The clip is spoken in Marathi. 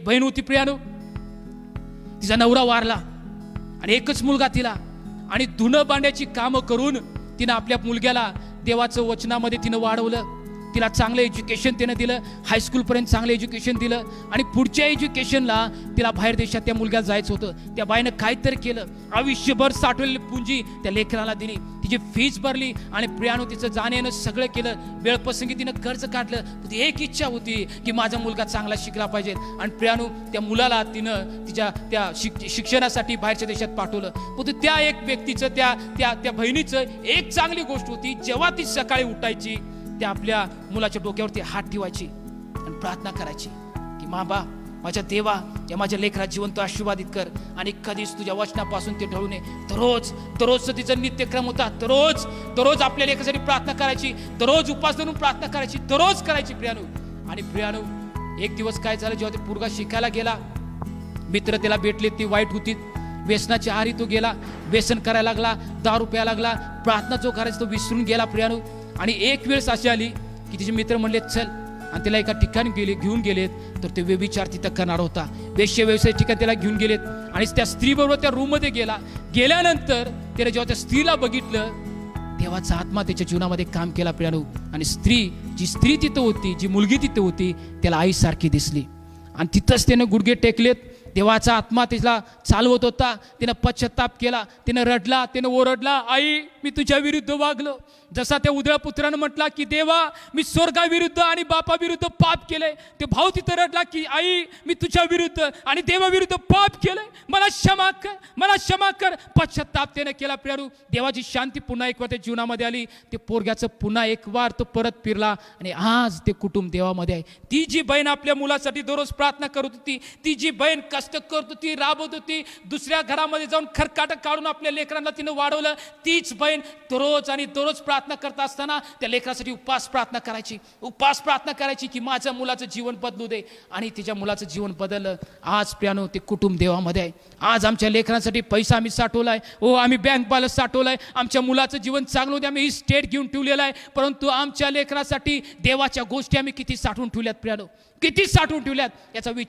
एक बहीण होती प्रियानो. तिचा नवरा वारला आणि एकच मुलगा तिला. आणि धुणं बांड्याची कामं करून तिनं आपल्या मुलग्याला देवाचं वचनामध्ये तिनं वाढवलं. तिला चांगलं एज्युकेशन तिनं दिलं हायस्कूलपर्यंत चांगलं एज्युकेशन दिलं आणि पुढच्या एज्युकेशनला तिला बाहेर देशात त्या मुलग्याला जायचं होतं. त्या बाईनं काहीतरी केलं. आयुष्यभर साठवलेली पुंजी त्या लेखनाला दिली. तिची फीज भरली आणि प्रियानो तिचं जाणं येणं सगळं केलं. वेळप्रसंगी तिनं कर्ज काढलं. ती एक इच्छा होती की माझा मुलगा चांगला शिकला पाहिजे. आणि प्रियानो त्या मुलाला तिनं तिच्या त्या शिक शिक्षणासाठी बाहेरच्या देशात पाठवलं. पण त्या एक व्यक्तीचं त्या त्या त्या बहिणीचं एक चांगली गोष्ट होती. जेव्हा ती सकाळी उठायची त्या आपल्या मुलाच्या डोक्यावरती हात ठेवायची आणि प्रार्थना करायची की माबा माझ्या देवा या माझ्या लेकरा जिवंत आशीर्वादित कर आणि कधीच तुझ्या वचनापासून ते ढळू नये. दररोज दररोजचं तिचा नित्यक्रम होता. दररोज दररोज आपल्या लेखासाठी प्रार्थना करायची. दररोज उपास धरून प्रार्थना करायची. दररोज करायची प्रियाणू आणि प्रियाणू एक दिवस काय झालं? जेव्हा ते पोरगा शिकायला गेला मित्र त्याला भेटले ती वाईट होती. व्यसनाच्या आहारी तो गेला व्यसन करायला लागला दारू प्यायला लागला. प्रार्थना जो करायचा तो विसरून गेला प्रियाणू आणि एक वेळेस अशी आली की तिचे मित्र म्हणले चल. आणि तिला एका ठिकाणी गेले घेऊन गेलेत. तर ते व्यभिचार तिथं करणार होता. वेश्य व्यवसाय ठिकाणी त्याला घेऊन गेलेत. आणि त्या स्त्रीबरोबर त्या रूममध्ये गेला. गेल्यानंतर त्याने जेव्हा त्या स्त्रीला बघितलं तेव्हाचा आत्मा त्याच्या जीवनामध्ये काम केला प्रियानू आणि स्त्री जी स्त्री तिथं होती जी मुलगी तिथं होती त्याला आईसारखी दिसली. आणि तिथंच त्यानं गुडघे टेकलेत. देवाचा आत्मा तिला चालवत होता. तिनं पश्चाताप केला. तिनं रडला तिनं ओरडला आई मी तुझ्या विरुद्ध वागलो. जसा त्या उदळ्या पुत्रानं म्हटला की देवा मी स्वर्गाविरुद्ध आणि बापाविरुद्ध पाप केलंय ते भाऊ तिथं रडला की आई मी तुझ्या विरुद्ध आणि देवाविरुद्ध पाप केलंय मला क्षमा कर मला क्षमा कर. पश्चाताप त्याने केला प्रियारू. देवाची शांती पुन्हा एक वार त्या जीवनामध्ये आली. ते पोरग्याचं पुन्हा एक वार तो परत फिरला आणि आज ते कुटुंब देवामध्ये आहे. ती जी बहीण आपल्या मुलासाठी दररोज प्रार्थना करत होती ती जी बहीण जास्त करत होती राबवत होती दुसऱ्या घरामध्ये जाऊन खरकाटक काढून आपल्या लेकरांना तिनं वाढवलं. तीच बहीण दररोज आणि दररोज प्रार्थना करत असताना त्या लेकरासाठी उपास प्रार्थना करायची. उपास प्रार्थना करायची की माझ्या मुलाचं जीवन बदलू दे. आणि तिच्या मुलाचं जीवन बदललं. आज प्यानो ते कुटुंब देवामध्ये आहे. आज आमच्या लेकरांसाठी पैसा आम्ही साठवला आहे हो आम्ही बँक बॅलन्स आहे आमच्या मुलाचं जीवन चांगलं होते आम्ही ही स्टेट घेऊन ठेवलेलं आहे. परंतु आमच्या लेकरासाठी देवाच्या गोष्टी आम्ही किती साठवून ठेवल्यात प्रियानो किती साठवून ठेवल्यात? याचा विचार